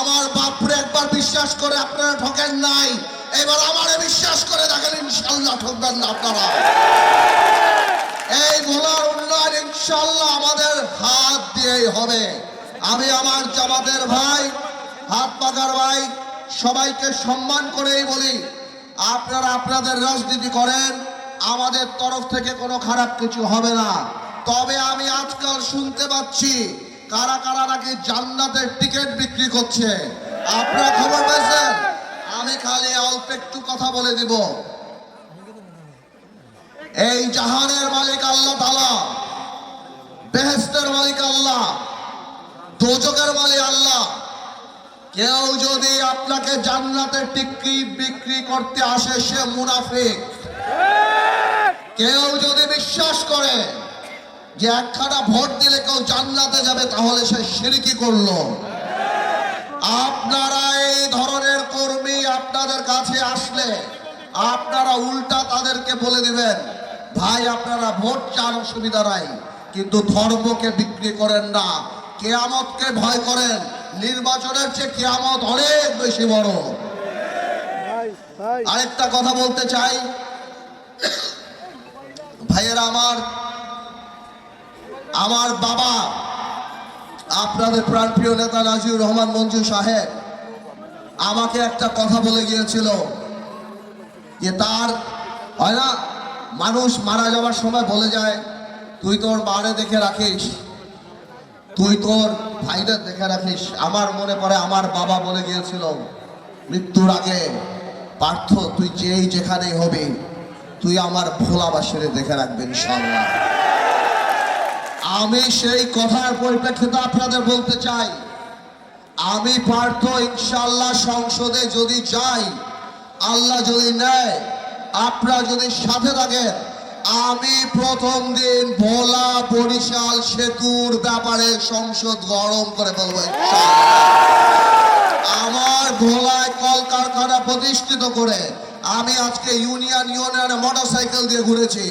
আমার বাপরে একবার বিশ্বাস করে আপনারা ঠকেন নাই। এবার আমারে বিশ্বাস করে দেখেন, ইনশাল্লাহ ঠকবেন না আপনারা। এই ভোলার উন্নয়ন ইনশাল্লাহ আমাদের হাত দিয়েই হবে। আমি আমার জামাতের ভাই, হাত পাকার ভাই, সবাইকে সম্মান করেই বলি, আপনারা আপনাদের রাজনীতি করেন, আমাদের তরফ থেকে কোনো খারাপ কিছু হবে না। তবে আমি আজকাল শুনতে পাচ্ছি কারা কারা নাকি জান্নাতের টিকিট বিক্রি করছে? আপনারা খবর পেয়েছেন? আমি খালি অল্প একটু কথা বলে দিব। এই জাহানের মালিক আল্লাহ তালা বেহেস্তের মালিক আল্লাহ দোজকের মালিক আল্লাহ। কেউ যদি আপনাকে জান্নাতের টিক্কি বিক্রি করতে আসে, সে মুনাফিক। কেউ যদি বিশ্বাস করে যে একখানা ভোট দিলে কেউ জান্নাতে যাবে, তাহলে সে সিরিকি করল। আপনারা এই ধরনের কর্মী আপনাদের কাছে আসলে আপনারা উল্টা তাদেরকে বলে দিবেন, ভাই, আপনারা ভোট চান, অসুবিধা নাই, কিন্তু ধর্মকে বিক্রি করেন না। কেয়ামতকে ভয় করেন, নির্বাচনের চেয়ে কেয়ামত অনেক বেশি বড়। আরেকটা কথা বলতে চাই, ভাইয়েরা আমার আমার বাবা, আপনাদের প্রাণপ্রিয় নেতা নাজিউর রহমান মঞ্জু সাহেব, আমাকে একটা কথা বলে গিয়েছিল যে তার, হয় না, মানুষ মারা যাওয়ার সময় বলে যায়, তুই তোর মারে দেখে রাখিস, তুই তোর ভাইদের দেখে রাখিস। আমার মনে পড়ে, আমার বাবা বলে গিয়েছিল, মৃত্যুর আগে পার্থ, তুই যেই যেখানেই হবি, তুই আমার ভোলাবাসীর দেখে রাখবেন ইনশাআল্লাহ। আমি সেই কথার পরিপ্রেক্ষিতে আপনাদের বলতে চাই। আমি পার্থ ইনশাল্লাহ সংসদে যদি যাই, আল্লাহ যদি নেয়, আপনারা যদি সাথে থাকেন, আমি প্রথম দিন ভোলা বরিশাল সেতুর ব্যাপারে সংসদ গরম করে বলব আমার ভোলায় কলকারখানা প্রতিষ্ঠিত করে আমি আজকে ইউনিয়ন ইউনিয়নে মোটরসাইকেল দিয়ে ঘুরেছি।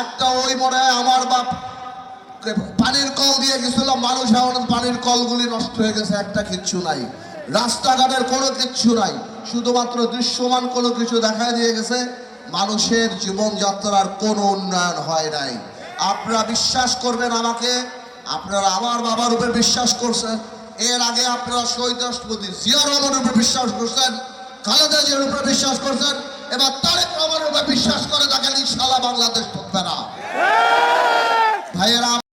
একটা ওই মনে আমার বাপ পানির কল দিয়ে গেছিল মানুষ এখন পানির কলগুলি নষ্ট হয়ে গেছে, একটা কিচ্ছু নাই। রাস্তাঘাটের কোনো কিচ্ছু নাই, শুধুমাত্র দৃশ্যমান কোনো কিছু দেখা দিয়ে গেছে, মানুষের জীবনযাত্রার কোনো উন্নয়ন হয় নাই। আপনারা বিশ্বাস করবেন আমাকে, আপনারা আমার বাবার উপরে বিশ্বাস করছেন, এর আগে আপনারা শহীদ রাষ্ট্রপতি জিয়া রহমানের উপরে বিশ্বাস করছেন, খালেদা জিয়ার উপরে বিশ্বাস করছেন, এবার তারেক রহমানের উপরে বিশ্বাস করে দেখেন ইনশাল্লাহ বাংলাদেশ না। ভাইয়েরা